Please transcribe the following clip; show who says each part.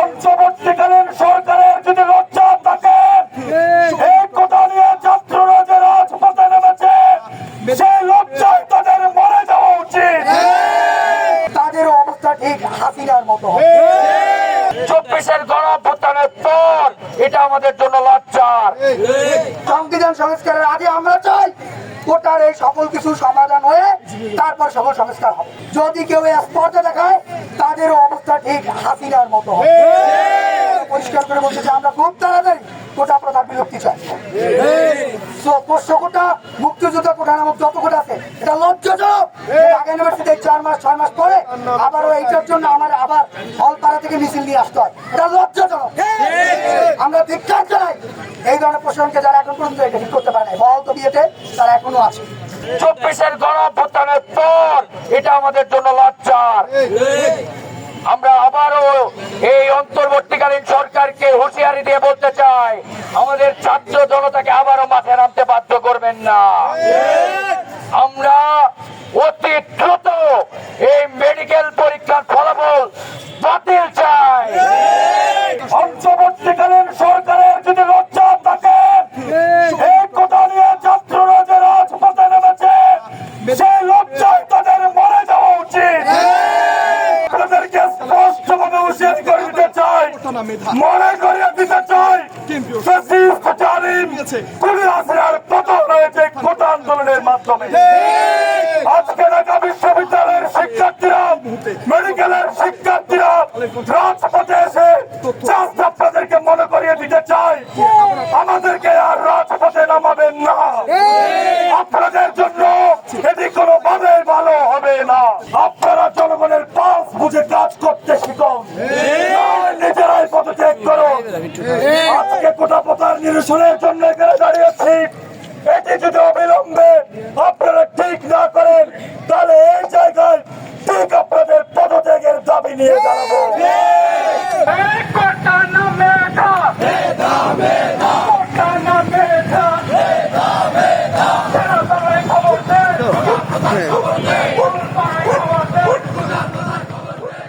Speaker 1: অন্তর্বর্তীকালীন সরকারের যদি লজ্জা থাকে এই কোটা নিয়ে ছাত্ররা যে রাজপথে নেমেছে। সেই লজ্জায় তাদের মরে যাওয়া উচিত।
Speaker 2: তাদের অবস্থা ঠিক হাসিনার মতো
Speaker 1: চব্বিশের গণঅভ্যুত্থানের পর এটা আমাদের জন্য লজ্জার।
Speaker 2: সংবিধান সংস্কারের আগে আমরা চাই কোটার এই সকল কিছু সমাধান হয়ে তারপর সকল সংস্কার হবে। যদি কেউ স্পর্ধা দেখায় তাদের অবস্থা ঠিক হাসিনার মতো হবে। পরিষ্কার করে বলতে চাই আমরা খুব তাড়াতাড়ি কোটা প্রথা বিলুপ্তি চাই। কোটা মুক্তিযুদ্ধ কোটা নামক যত কোটা আছে এটা লজ্জাজনক। ঢাকা ইউনিভার্সিটি চার মাস ছয় মাস পরে আবারও এইটার জন্য আমার আবার হলপাড়া থেকে মিছিল নিয়ে আসতে হয়। এটা লজ্জাজনক। আমরা জানাই এই ধরনের যারা এখন পর্যন্ত এটা ঠিক করতে পারে নাই বহল তো বিয়েতে তারা এখনও আছে।
Speaker 1: চব্বিশের গণঅভ্যুত্থানের পর এটা আমাদের জন্য লজ্জার। আমরা আবারও এই অন্তর্বর্তীকালীন সরকারকে হুঁশিয়ারি দিয়ে বলতে চাই, আমাদের ছাত্র জনতাকে আবারও মাঠে নামতে বাধ্য করবেন না। আমরা অতি দ্রুত এই মেডিকেল পরীক্ষার ফলাফল বাতিল চাই। অন্তর্বর্তীকালীন সরকারের যদি লজ্জা থাকে এই কোটা নিয়ে ছাত্ররা যে রাজপথে নেমেছে, সেই লজ্জায় তাদের মরে যাওয়া উচিত আপনাদেরকে করে দিতে চাই মনে করিয়ে দিতে চাই পতন হয়েছে কোটা আন্দোলনের মাধ্যমে। আজকে ঢাকা বিশ্ববিদ্যালয়ের শিক্ষার্থীরা মেডিকেলের শিক্ষার্থীরা রাজপথে এসে জাস্ট আপনাদেরকে মনে করিয়ে দিতে চাই আমাদেরকে আর রাজপথে নামাবেন না। আপনাদের জন্য এটি কোনো ভাবে হবে না। আপনারা জনগণের পাস বুঝে কাজ করতে শিখুন। নিজেরাই পদত্যাগ করুন। আজকে কোটা পথার নিরসনের জন্য এখানে দাঁড়িয়েছি। এটি যদি অবিলম্বে আপনারা ঠিক না করেন তাহলে এই জায়গায় ঠিক আপনাদের পদত্যাগের দাবি নিয়ে